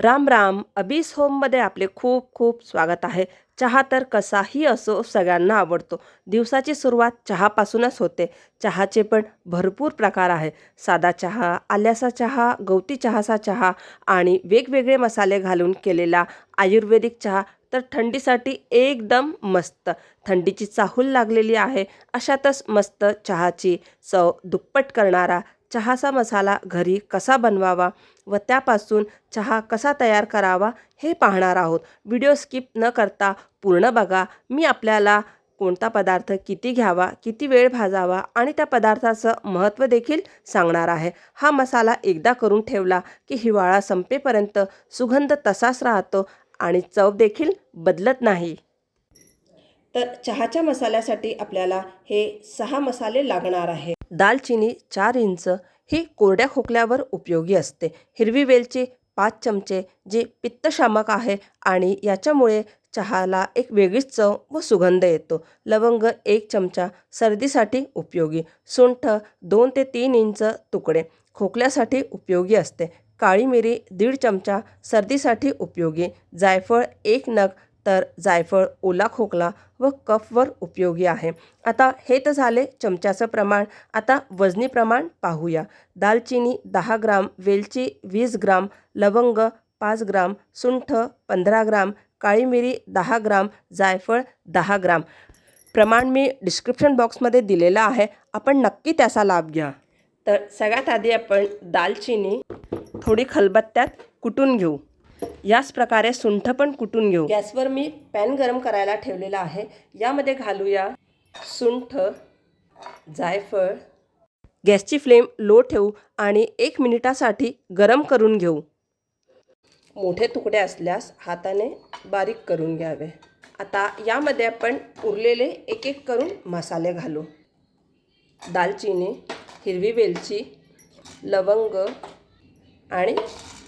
राम राम. अबीस होममध्ये आपले खूप खूप स्वागत आहे. चहा तर कसाही असो सगळ्यांना आवडतो. दिवसाची सुरुवात चहापासूनच होते. चहाचे पण भरपूर प्रकार आहे साधा चहा आल्याचा चहा गवती चहाचा चहा आणि वेगवेगळे मसाले घालून केलेला आयुर्वेदिक चहा तर थंडीसाठी एकदम मस्त. थंडीची चाहूल लागलेली आहे. अशातच मस्त चहाची चव दुप्पट करणारा चहाचा मसाला घरी कसा बनवावा व त्यापासून चहा कसा तयार करावा हे पाहणार आहोत. व्हिडिओ स्किप न करता पूर्ण बघा. मी आपल्याला कोणता पदार्थ किती घ्यावा किती वेळ भाजावा आणि त्या पदार्थाचं महत्त्व देखील सांगणार आहे. हा मसाला एकदा करून ठेवला की हिवाळा संपेपर्यंत सुगंध तसाच राहतो आणि चव देखील बदलत नाही. तर चहाच्या मसाल्यासाठी आपल्याला हे सहा मसाले लागणार आहे दालचिनी चार इंच ही कोरड्या खोकल्यावर उपयोगी असते. हिरवी वेलची पाच चमचे जे पित्तशामक आहे आणि याच्यामुळे चहाला एक वेगळीच चव व सुगंध येतो. लवंग एक चमचा सर्दीसाठी उपयोगी. सुंठ दोन ते तीन इंच तुकडे खोकल्यासाठी उपयोगी असते. काळी मिरी दीड चमचा सर्दीसाठी उपयोगी. जायफळ एक नग तर जायफळ ओला खोकला व कफवर उपयोगी आहे. आता हे तर झाले चमच्याचं प्रमाण. आता वजनी प्रमाण पाहूया. दालचिनी दहा ग्राम वेलची वीस ग्राम लवंग पाच ग्राम सुंठ पंधरा ग्राम काळी मिरी दहा ग्राम जायफळ दहा ग्राम. प्रमाण मी डिस्क्रिप्शन बॉक्समध्ये दिलेलं आहे. आपण नक्की त्याचा लाभ घ्या. तर सगळ्यात आधी आपण दालचिनी थोडी खलबत्त्यात कुटून घेऊ. याच प्रकारे सुंठ पण कुटून घेऊ. गॅसवर मी पॅन गरम करायला ठेवलेला आहे. यामध्ये घालूया सुंठ जायफळ. गॅसची फ्लेम लो ठेवू आणि एक मिनिटासाठी गरम करून घेऊ. मोठे तुकडे असल्यास हाताने बारीक करून घ्यावे. आता यामध्ये आपण उरलेले एक एक करून मसाले घालू. दालचिनी हिरवी वेलची लवंग आणि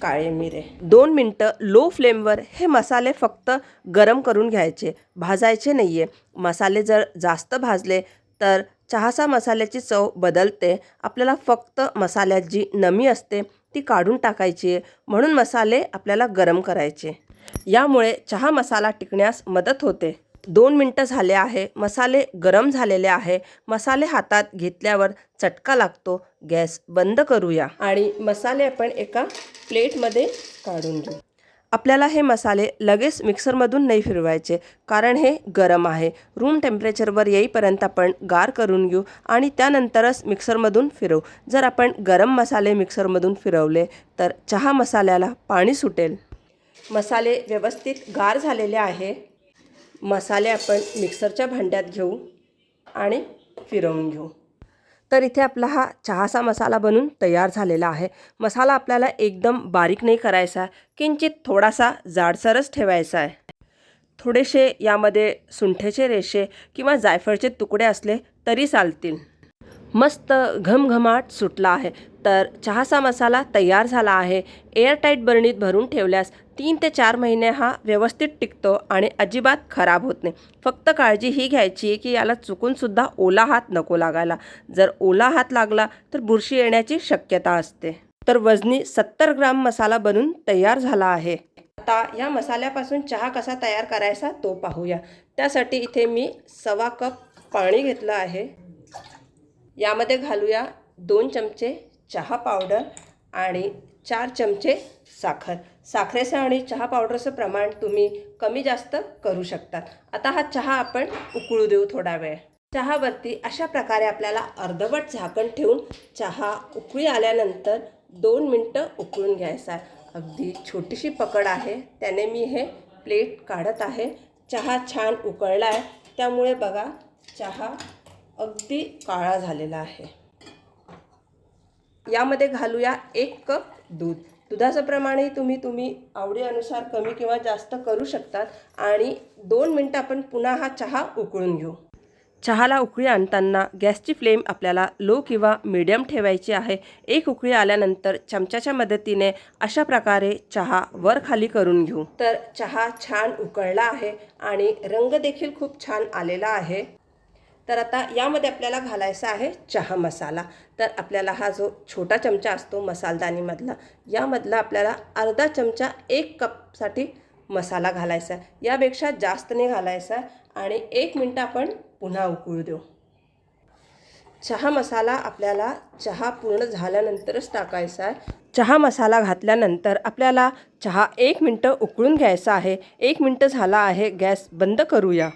काळे मिरे. दोन मिनटं लो फ्लेमवर हे मसाले फक्त गरम करून घ्यायचे. भाजायचे नाही आहे मसाले जर जास्त भाजले तर चहाचा मसाल्याची चव बदलते. आपल्याला फक्त मसाल्यात जी नमी असते ती काढून टाकायची आहे. म्हणून मसाले आपल्याला गरम करायचे. यामुळे चहा मसाला टिकण्यास मदत होते. दोन मिनटं झाले आहे. मसाले गरम झालेले आहे. मसाले हातात घेतल्यावर चटका लागतो. गॅस बंद करूया. आणि मसाले आपण एका प्लेटमध्ये काढून घेऊ. आपल्याला हे मसाले लगेच मिक्सरमधून नाही फिरवायचे कारण हे गरम आहे. रूम टेम्परेचरवर येईपर्यंत आपण गार करून घेऊ आणि त्यानंतरच मिक्सरमधून फिरवू. जर आपण गरम मसाले मिक्सरमधून फिरवले तर चहा मसाल्याला पाणी सुटेल. मसाले व्यवस्थित गार झालेले आहे. मसाले आपण मिक्सरच्या भांड्यात घेऊ आणि फिरवून घेऊ. तर इथे आपला हा चहाचा मसाला बनून तयार झालेला आहे. मसाला आपल्याला एकदम बारीक नाही करायचा किंचित थोडासा जाडसरच ठेवायचा आहे. थोडेसे यामध्ये सुंठेचे रेषे किंवा जायफळचे तुकडे असले तरी चालतील. मस्त घमघमाट सुटला आहे. तर चहाचा मसाला तयार झाला आहे. एअरटाईट बरणीत भरून ठेवल्यास तीन ते चार महिने हा व्यवस्थित टिकतो आणि अजिबात खराब होत नाही. फक्त काळजी ही घ्यायची की याला चुकूनसुद्धा ओला हात नको लागायला. जर ओला हात लागला तर बुरशी येण्याची शक्यता असते. तर वजनी सत्तर ग्राम मसाला बनून तयार झाला आहे. आता या मसाल्यापासून चहा कसा तयार करायचा तो पाहूया. त्यासाठी इथे मी सवा कप पाणी घेतलं आहे. यामध्ये घालूया दोन चमचे चहा पावडर आणि चार चमचे साखर. साखरेचं आणि चहा पावडरचं प्रमाण तुम्ही कमी जास्त करू शकतात. आता हा चहा आपण उकळू देऊ थोडा वेळ. चहावरती अशा प्रकारे आपल्याला अर्धवट झाकण ठेवून चहा उकळी आल्यानंतर दोन मिनटं उकळून घ्यायचा आहे. अगदी छोटीशी पकड आहे. त्याने मी हे प्लेट काढत आहे. चहा छान उकळला आहे त्यामुळे बघा चहा अगदी काळा झालेला आहे. यामध्ये घालूया एक कप दूध. दुधाचं प्रमाणही तुम्ही तुम्ही आवडीनुसार कमी किंवा जास्त करू शकतात आणि दोन मिनटं आपण पुन्हा हा चहा उकळून घेऊ. चहाला उकळी आणताना गॅसची फ्लेम आपल्याला लो किंवा मीडियम ठेवायची आहे. एक उकळी आल्यानंतर चमच्याच्या मदतीने अशा प्रकारे चहा वर खाली करून घेऊ. तर चहा छान उकळला आहे आणि रंग देखील खूप छान आलेला आहे. तर आता यामध्ये आपल्याला घालायचा आहे चहा मसाला. तर आपल्याला हा जो छोटा चमचा असतो मसालदानीमधला यामधला आपल्याला अर्धा चमचा एक कपसाठी मसाला घालायचा आहे. यापेक्षा जास्त नाही घालायचा आहे आणि एक मिनटं आपण पुन्हा उकळू देऊ. चहा मसाला आपल्याला चहा पूर्ण झाल्यानंतरच टाकायचा आहे. चहा मसाला घातल्यानंतर आपल्याला चहा एक मिनटं उकळून घ्यायचा आहे. एक मिनटं झाला आहे गॅस बंद करूया.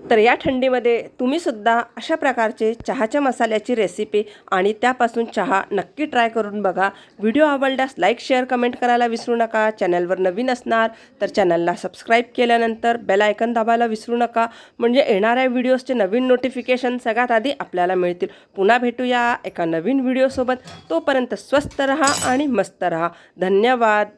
तर या थंडीमध्ये तुम्हीसुद्धा अशा प्रकारचे चहाच्या मसाल्याची रेसिपी आणि त्यापासून चहा नक्की ट्राय करून बघा. व्हिडिओ आवडल्यास लाईक शेअर कमेंट करायला विसरू नका. चॅनलवर नवीन असणार तर चॅनलला सबस्क्राईब केल्यानंतर बेल आयकन दाबायला विसरू नका. म्हणजे येणाऱ्या व्हिडिओजचे नवीन नोटिफिकेशन सगळ्यात आधी आपल्याला मिळतील. पुन्हा भेटूया एका नवीन व्हिडिओसोबत तोपर्यंत स्वस्त रहा आणि मस्त रहा. धन्यवाद.